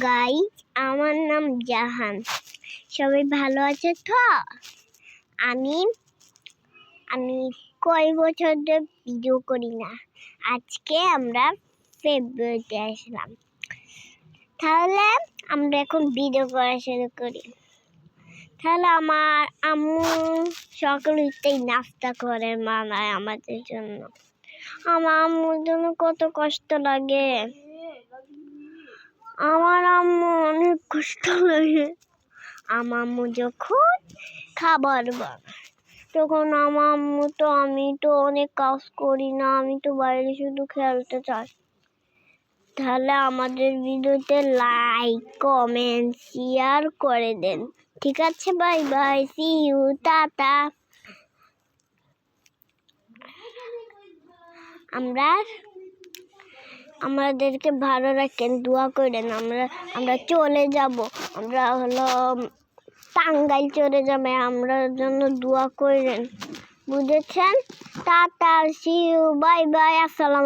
Guys আমার নাম জাহান। সবাই ভালো আছে তো? আমি আমি কয় বছর ধরে ভিডিও করি না। আজকে আমরা ফেব্রুয়ারিতে আসলাম। তাহলে আমরা এখন ভিডিও করা শুরু করি। তাহলে আমার আম্মু সকাল উঠতেই নাস্তা করে মানায় আমাদের জন্য। আমার আম্মুর জন্য কত কষ্ট লাগে। আমার আম্মু অনেক কষ্ট লাগে আমার আম্মু যখন খাবার বানায়, তখন আমার আম্মু তো আমি তো অনেক কাজ করি না, আমি তো বাইরে শুধু খেলতে চাই। তাহলে আমাদের ভিডিওতে লাইক কমেন্ট শেয়ার করে দেন। ঠিক আছে bye bye see you tata. আমরা আমাদেরকে ভালো রাখেন, দোয়া করেন, আমরা আমরা চলে যাব। আমরা হলো টাঙ্গাইল চলে যাবে, আমরা জন্য দোয়া করেন। বুঝেছেন? টাটা সি বাই বাই আসসালাম